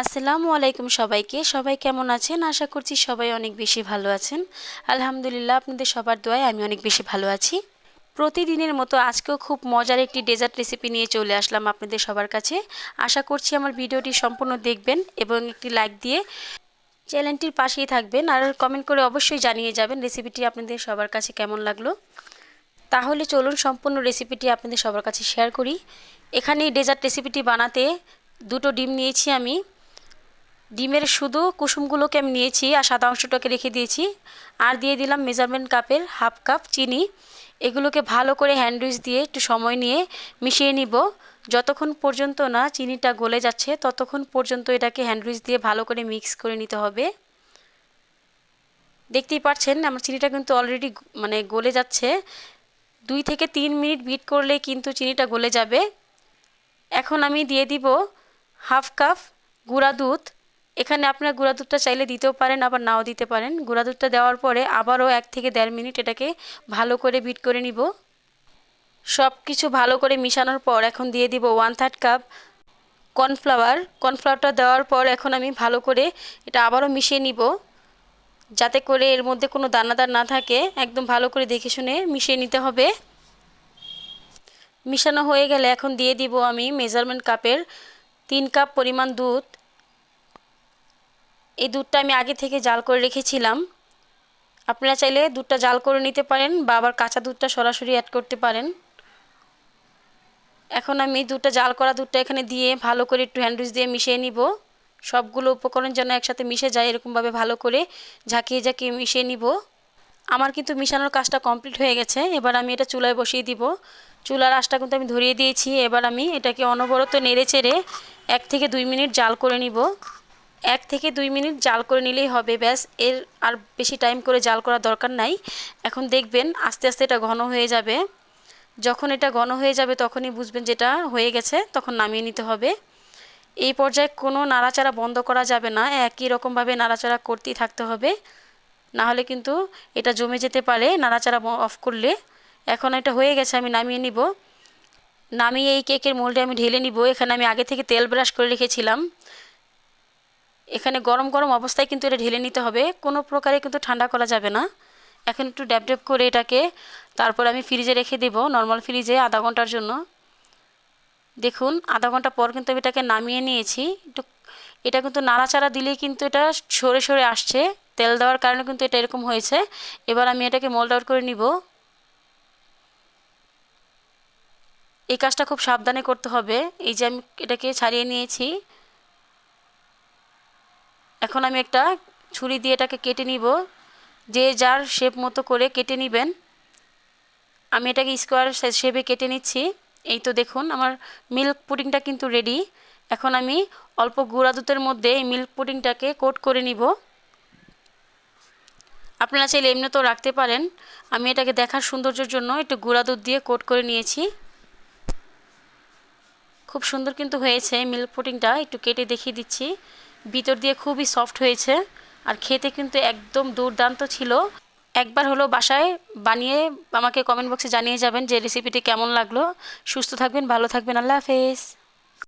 আসসালামু আলাইকুম সবাইকে। সবাই কেমন আছেন? আশা করছি সবাই অনেক বেশি ভালো আছেন। আলহামদুলিল্লাহ, আপনাদের সবার দোয়ায় আমি অনেক বেশি ভালো আছি। প্রতিদিনের মতো আজকেও খুব মজার একটি ডেজার্ট রেসিপি নিয়ে চলে আসলাম আপনাদের সবার কাছে। আশা করছি আমার ভিডিওটি সম্পূর্ণ দেখবেন এবং একটি লাইক দিয়ে চ্যানেলটির পাশেই থাকবেন। আর কমেন্ট করে অবশ্যই জানিয়ে যাবেন রেসিপিটি আপনাদের সবার কাছে কেমন লাগল। তাহলে চলুন সম্পূর্ণ রেসিপিটি আপনাদের সবার কাছে শেয়ার করি। এখানে ডেজার্ট রেসিপিটি বানাতে দুটো ডিম নিয়েছি আমি। ডিমের শুধু কুসুমগুলোকে আমি নিয়েছি আর সাদা অংশটাকে রেখে দিয়েছি। আর দিয়ে দিলাম মেজারমেন্ট কাপের হাফ কাপ চিনি। এগুলোকে ভালো করে হ্যান্ডউইচ দিয়ে একটু সময় নিয়ে মিশিয়ে নিব। যতক্ষণ পর্যন্ত না চিনিটা গলে যাচ্ছে, ততক্ষণ পর্যন্ত এটাকে হ্যান্ডউইচ দিয়ে ভালো করে মিক্স করে নিতে হবে। দেখতেই পাচ্ছেন আমার চিনিটা কিন্তু অলরেডি মানে গলে যাচ্ছে। দুই থেকে তিন মিনিট বিট করলে কিন্তু চিনিটা গলে যাবে। এখন আমি দিয়ে দিব হাফ কাপ গুঁড়া দুধ। এখানে আপনার গুঁড়া দুধটা চাইলে দিতেও পারেন, আবার নাও দিতে পারেন। গুঁড়া দুধটা দেওয়ার পরে আবারও এক থেকে দেড় মিনিট এটাকে ভালো করে বিট করে নিব। সব কিছু ভালো করে মিশানোর পর এখন দিয়ে দিব ওয়ান থার্ড কাপ কর্নফ্লাওয়ার কর্নফ্লাওয়ারটা দেওয়ার পর এখন আমি ভালো করে এটা আবারও মিশিয়ে নিব, যাতে করে এর মধ্যে কোনো দানাদার না থাকে। একদম ভালো করে দেখে শুনে মিশিয়ে নিতে হবে। মিশানো হয়ে গেলে এখন দিয়ে দিব আমি মেজারমেন্ট কাপের তিন কাপ পরিমাণ দুধ। এই দুধটা আমি আগে থেকে জাল করে রেখেছিলাম। আপনারা চাইলে দুধটা জাল করে নিতে পারেন বা আবার কাঁচা দুধটা সরাসরি অ্যাড করতে পারেন। এখন আমি দুধটা জাল করা দুধটা এখানে দিয়ে ভালো করে একটু হ্যান্ডউইচ দিয়ে মিশিয়ে নিব। সবগুলো উপকরণ যেন একসাথে মিশে যায় এরকমভাবে ভালো করে ঝাঁকিয়ে ঝাঁকিয়ে মিশিয়ে নিব। আমার কিন্তু মিশানোর কাজটা কমপ্লিট হয়ে গেছে। এবার আমি এটা চুলায় বসিয়ে দিব। চুলার আঁশটা কিন্তু আমি ধরিয়ে দিয়েছি। এবার আমি এটাকে অনবরত নেড়ে চেড়ে এক থেকে দুই মিনিট জাল করে নিব। এক থেকে দুই মিনিট জাল করে নিলেই হবে, ব্যাস। এর আর বেশি টাইম করে জাল করার দরকার নাই। এখন দেখবেন আস্তে আস্তে এটা ঘন হয়ে যাবে। যখন এটা ঘন হয়ে যাবে তখনই বুঝবেন যেটা হয়ে গেছে, তখন নামিয়ে নিতে হবে। এই পর্যায়ে কোনো নাড়াচাড়া বন্ধ করা যাবে না, একই রকমভাবে নাড়াচাড়া করতেই থাকতে হবে। না হলে কিন্তু এটা জমে যেতে পারে, নাড়াচাড়া অফ করলে। এখন এটা হয়ে গেছে, আমি নামিয়ে নিব। নামিয়ে এই কেকের মোল্ডে আমি ঢেলে নিব। এখানে আমি আগে থেকে তেল ব্রাশ করে রেখেছিলাম। এখানে গরম গরম অবস্থায় কিন্তু এটা ঢেলে নিতে হবে। কোনো প্রকারে কিন্তু ঠান্ডা করা যাবে না। এখন একটু ড্যাব ড্যাব করে এটাকে তারপর আমি ফ্রিজে রেখে দেব নর্মাল ফ্রিজে আধা ঘণ্টার জন্য। দেখুন, আধা ঘণ্টা পর কিন্তু আমি এটাকে নামিয়ে নিয়েছি। একটু, এটা কিন্তু নাড়াচাড়া দিলেই কিন্তু এটা সরে সরে আসছে। তেল দেওয়ার কারণে কিন্তু এটা এরকম হয়েছে। এবার আমি এটাকে মোল্ড আউট করে নিব। এই কাজটা খুব সাবধানে করতে হবে। এই যে আমি এটাকে ছাড়িয়ে নিয়েছি। এখন আমি একটা ছুরি দিয়ে এটাকে কেটে নিব। যে যার শেপ মতো করে কেটে নেবেন। আমি এটাকে স্কোয়ার শেপে কেটে নিচ্ছি। এই তো দেখুন, আমার মিল্ক পুডিংটা কিন্তু রেডি এখন আমি অল্প গুঁড়া দুধের মধ্যে এই মিল্ক পুডিংটাকে কোট করে নিব। আপনারা চাইলে এমনিতেও রাখতে পারেন। আমি এটাকে দেখার সৌন্দর্যের জন্য একটু গুঁড়া দুধ দিয়ে কোট করে নিয়েছি। খুব সুন্দর কিন্তু হয়েছে মিল্ক পুডিংটা একটু কেটে দেখিয়ে দিচ্ছি। ভিতর দিয়ে খুবই সফট হয়েছে। আর খেতে কিন্তু একদম দুর্দান্ত ছিল। একবার হলো বাসায় বানিয়ে আমাকে কমেন্ট বক্সে জানিয়ে যাবেন যে রেসিপিটি কেমন লাগল। সুস্থ থাকবেন, ভালো থাকবেন। আল্লাহ হাফেজ।